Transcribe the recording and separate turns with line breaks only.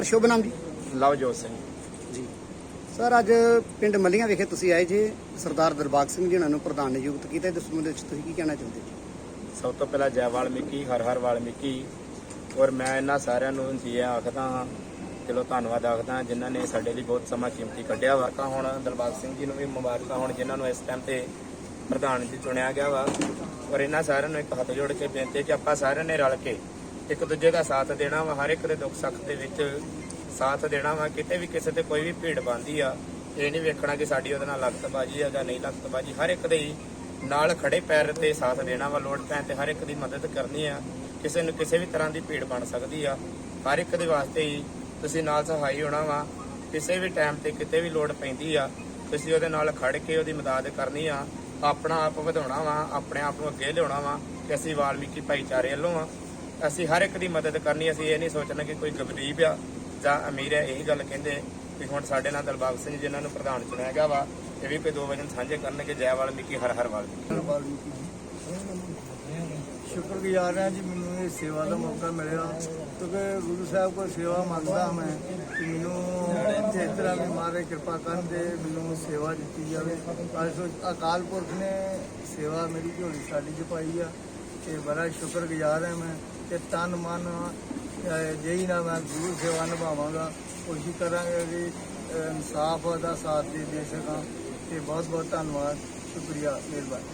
Sir ਸ਼ੁਭ ਨਾਮ ਜੀ।
ਲਵਜੋਤ ਸਿੰਘ।
ਜੀ। ਸਰ ਅੱਜ ਪਿੰਡ ਮੱਲੀਆਂ ਵਿਖੇ ਤੁਸੀਂ ਆਏ ਜੇ। ਸਰਦਾਰ ਦਰਬਾਗ ਸਿੰਘ ਜੀ ਨੂੰ ਪ੍ਰਧਾਨ ਨਿਯੁਕਤ ਕੀਤਾ ਇਸ ਸੰਬੰਧ ਵਿੱਚ ਤੁਸੀਂ ਕੀ ਕਹਿਣਾ ਚਾਹੁੰਦੇ ਜੀ
ਸਭ ਤੋਂ ਪਹਿਲਾਂ ਜੈ ਵਾਲਮੀਕੀ ਹਰ ਹਰ ਵਾਲਮੀਕੀ। ਔਰ ਮੈਂ ਇਹਨਾਂ ਸਾਰਿਆਂ ਨੂੰ ਜੀ ਆਖਦਾ ਹਾਂ ਚਲੋ ਧੰਨਵਾਦ ਆਖਦਾ ਜਿਨ੍ਹਾਂ ਨੇ ਸਾਡੇ ਲਈ ਬਹੁਤ ਸਮਾਂ ਕੀਮਤੀ ਕੱਢਿਆ ਵਾ। ਤਾਂ ਹੁਣ ਦਿਲਬਾਗ ਸਿੰਘ ਜੀ ਨੂੰ ਵੀ ਮੁਬਾਰਕਾਂ ਹੋਣ ਜਿਨ੍ਹਾਂ ਨੂੰ ਇਸ ਟਾਈਮ ਤੇ ਪ੍ਰਧਾਨ ਜੀ ਚੁਣਿਆ ਗਿਆ ਵਾ। ਔਰ ਇਹਨਾਂ ਸਾਰਿਆਂ ਨੂੰ ਇੱਕ ਹੱਥ ਜੋੜ ਕੇ ਬੇਨਤੀ ਕਿ ਆਪਾਂ ਸਾਰਿਆਂ ਨੇ ਰਲ ਕੇ ਇੱਕ ਦੂਜੇ ਦਾ ਸਾਥ ਦੇਣਾ ਵਾ, ਹਰ ਇੱਕ ਦੇ ਦੁੱਖ ਸੁੱਖ ਦੇ ਵਿੱਚ ਸਾਥ ਦੇਣਾ ਵਾ। ਕਿਤੇ ਵੀ ਕਿਸੇ ਤੇ ਕੋਈ ਵੀ ਭੀੜ ਬੰਦੀ ਆ, ਇਹ ਨਹੀਂ ਵੇਖਣਾ ਕਿ ਸਾਡੀ ਉਹਦੇ ਨਾਲ ਲਗਤਬਾਜੀ ਆ ਜਾਂ ਨਹੀਂ ਲਗਤਬਾਜੀ ਹਰ ਇੱਕ ਦੇ ਹੀ ਨਾਲ ਖੜੇ ਪੈਰ ਤੇ ਸਾਥ ਦੇਣਾ ਵਾ ਲੋੜ ਪੈਣ ਤੇ ਹਰ ਇੱਕ ਦੀ ਮਦਦ ਕਰਨੀ ਆ। ਕਿਸੇ ਨੂੰ ਕਿਸੇ ਵੀ ਤਰ੍ਹਾਂ ਦੀ ਭੀੜ ਬਣ ਸਕਦੀ ਆ। ਹਰ ਇੱਕ ਦੇ ਵਾਸਤੇ ਹੀ ਤੁਸੀਂ ਨਾਲ ਸਹਾਈ ਹੋਣਾ ਵਾ। ਕਿਸੇ ਵੀ ਟਾਈਮ ਤੇ ਕਿਤੇ ਵੀ ਲੋੜ ਪੈਂਦੀ ਆ, ਤੁਸੀਂ ਉਹਦੇ ਨਾਲ ਖੜ ਕੇ ਉਹਦੀ ਮਦਦ ਕਰਨੀ ਆ। ਆਪਣਾ ਆਪ ਵਧਾਉਣਾ ਵਾ, ਆਪਣੇ ਆਪ ਨੂੰ ਅੱਗੇ ਲਿਆਉਣਾ ਵਾ ਕਿ ਅਸੀਂ ਵਾਲਮੀਕੀ ਭਾਈਚਾਰੇ ਵੱਲੋਂ ਆ। ਅਸੀਂ ਹਰ ਇੱਕ ਦੀ ਮਦਦ ਕਰਨੀ, ਅਸੀਂ ਇਹ ਨਹੀਂ ਸੋਚਣਾ ਕਿ ਕੋਈ ਗਰੀਬ ਆ ਜਾਂ ਅਮੀਰ ਆ, ਇਹੀ ਗੱਲ ਕਹਿੰਦੇ ਕਿ ਹੁਣ ਸਾਡੇ ਨਾਲ ਦਲਬਾਗ ਸਿੰਘ ਜਿਨ੍ਹਾਂ ਨੂੰ ਪ੍ਰਧਾਨ ਚੁਣਿਆ ਗਿਆ ਵਾ, ਇਹ ਵੀ ਕੋਈ ਦੋ ਵਜਨ ਸਾਂਝੇ ਕਰਨਗੇ ਜੈ ਵਾਲਮੀਕੀ ਹਰ ਹਰ ਵਾਲਮੀਕੀ
ਸ਼ੁਕਰਗੁਜ਼ਾਰ ਹਾਂ ਜੀ, ਮੈਨੂੰ ਇਹ ਸੇਵਾ ਦਾ ਮੌਕਾ ਮਿਲਿਆ ਕਿਉਂਕਿ ਗੁਰੂ ਸਾਹਿਬ ਕੋਲ ਸੇਵਾ ਮੰਗਦਾ ਮੈਂ ਮੈਨੂੰ ਜਿਸ ਤਰ੍ਹਾਂ ਵੀ ਮਾਰੇ ਕਿਰਪਾ ਕਰਨ ਦੇ, ਮੈਨੂੰ ਸੇਵਾ ਦਿੱਤੀ ਜਾਵੇ। ਅੱਜ ਅਕਾਲ ਪੁਰਖ ਨੇ ਸੇਵਾ ਮੇਰੀ ਝੋਲੀ ਸਾਡੀ ਚ ਪਾਈ ਆ ਤੇ ਬੜਾ ਸ਼ੁਕਰਗੁਜ਼ਾਰ ਹਾਂ ਮੈਂ। ਤੇ ਤਨ ਮਨ ਅਹ, ਨਾਲ ਮੈਂ ਗੁਰੂ ਸੇਵਾ ਨਿਭਾਵਾਂਗਾ। ਕੋਸ਼ਿਸ਼ ਕਰਾਂਗੇ ਕਿ ਇਨਸਾਫ ਦਾ ਸਾਥ ਦੇ ਦੇ ਸਕਾਂ ਤੇ ਬਹੁਤ ਬਹੁਤ ਧੰਨਵਾਦ। ਸ਼ੁਕਰੀਆ ਮਿਹਰਬਾਨੀ।